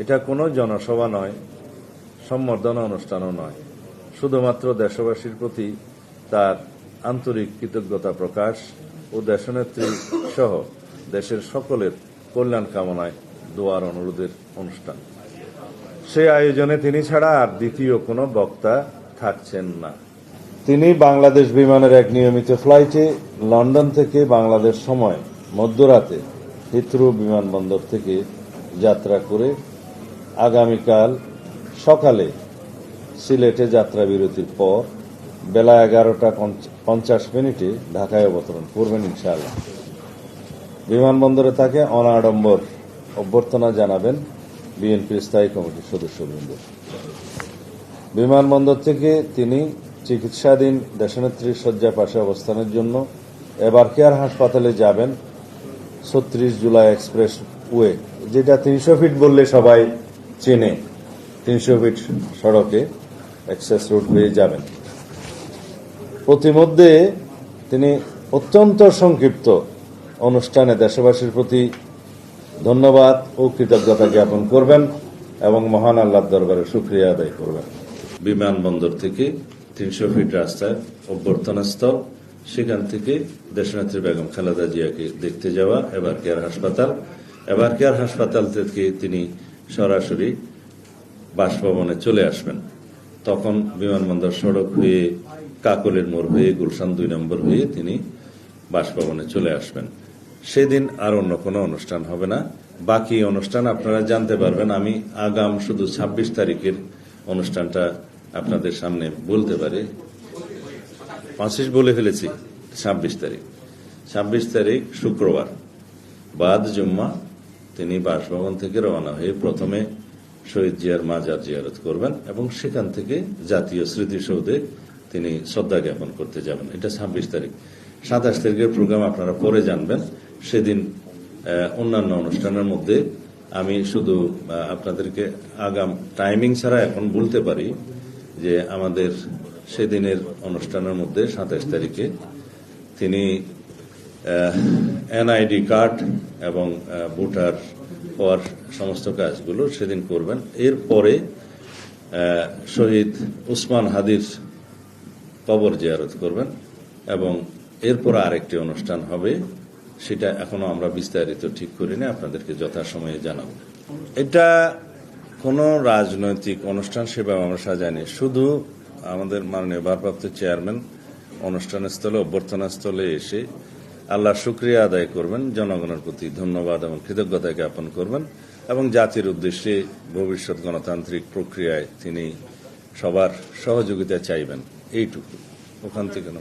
এটা কোনো জনসভা নয়, সম্বর্ধনা অনুষ্ঠানও নয়। শুধুমাত্র দেশবাসীর প্রতি তার আন্তরিক কৃতজ্ঞতা প্রকাশ ও দেশনেত্রী সহ দেশের সকলের কল্যাণ কামনায় দোয়ার অনুরোধের অনুষ্ঠান। সেই আয়োজনে তিনি ছাড়া আর দ্বিতীয় কোনো বক্তা থাকছেন না। তিনি বাংলাদেশ বিমানের এক নিয়মিত ফ্লাইটে লন্ডন থেকে বাংলাদেশ সময় মধ্যরাতে হিথ্রু বিমানবন্দর থেকে যাত্রা করে আগামীকাল সকালে সিলেটে যাত্রা বিরতির পর বেলা এগারোটা পঞ্চাশ মিনিটে ঢাকায় অবতরণ করবেন ইনশাআল্লাহ। বিমানবন্দরে তাকে অনাডম্বর অভ্যর্থনা জানাবেন বিএনপির স্থায়ী কমিটির সদস্যবৃন্দ। বিমানবন্দর থেকে তিনি চিকিৎসাধীন দেশনেত্রীর শয্যা পাশে অবস্থানের জন্য এবার কেয়ার হাসপাতালে যাবেন ছত্রিশ জুলাই এক্সপ্রেস ওয়ে যেটা তিনশো ফিট বললে সবাই চেনে তিনশো ফিট সড়কে এক্সেস রোড হয়ে যাবেন। প্রতিমধ্যে তিনি অত্যন্ত সংক্ষিপ্ত অনুষ্ঠানে দেশবাসীর প্রতি ধন্যবাদ ও কৃতজ্ঞতা জ্ঞাপন করবেন এবং মহান আল্লাহর দরবারে সুক্রিয়া আদায় করবেন। বিমানবন্দর থেকে তিনশো ফিট রাস্তায় অভ্যর্থনা স্থল, সেখান থেকে দেশনেত্রী বেগম খালেদা জিয়াকে দেখতে যাওয়া, এবার কেয়ার হাসপাতাল, এবার কেয়ার হাসপাতাল থেকে তিনি সরাসরি বাসভবনে চলে আসবেন। তখন বিমানবন্দর সড়ক হয়ে কাকলের মোড় হয়ে গুলশান দুই নম্বর হয়ে তিনি বাসভবনে চলে আসবেন। সেদিন আর অন্য কোনো অনুষ্ঠান হবে না। বাকি অনুষ্ঠান আপনারা জানতে পারবেন। আমি আগাম শুধু ২৬ তারিখের অনুষ্ঠানটা আপনাদের সামনে বলতে পারি। পঁচিশ বলে ফেলেছি, ছাব্বিশ তারিখ। ছাব্বিশ তারিখ শুক্রবার, বাদ জুম্মা তিনি বাসভবন থেকে রওনা হয়ে প্রথমে শহীদ জিয়ার মাজার জিয়ারত করবেন এবং সেখান থেকে জাতীয় স্মৃতিসৌধে তিনি শ্রদ্ধা জ্ঞাপন করতে যাবেন। এটা ছাব্বিশ তারিখ। সাতাশ তারিখের প্রোগ্রাম আপনারা পরে জানবেন। সেদিন অন্যান্য অনুষ্ঠানের মধ্যে আমি শুধু আপনাদেরকে আগাম টাইমিং ছাড়া এখন বলতে পারি যে আমাদের সেদিনের অনুষ্ঠানের মধ্যে সাতাশ তারিখে তিনি এনআইডি কার্ড এবং ভোটার হওয়ার সমস্ত কাজগুলো সেদিন করবেন। এরপরে শহীদ উসমান হাদির কবর জিয়ারত করবেন এবং এরপর আরেকটি অনুষ্ঠান হবে, সেটা এখনও আমরা বিস্তারিত ঠিক করিনি, আপনাদেরকে যথাসময়ে জানাব। এটা কোনো রাজনৈতিক অনুষ্ঠান সেভাবে আমরা সাজাইনি। শুধু আমাদের মাননীয় ভারপ্রাপ্ত চেয়ারম্যান অনুষ্ঠানস্থলে অভ্যর্থনাস্থলে এসে আল্লাহর শুক্রিয়া আদায় করবেন, জনগণের প্রতি ধন্যবাদ এবং কৃতজ্ঞতা জ্ঞাপন করবেন এবং জাতির উদ্দেশ্যে ভবিষ্যৎ গণতান্ত্রিক প্রক্রিয়ায় তিনি সবার সহযোগিতা চাইবেন। এইটুকু। ওখান থেকে না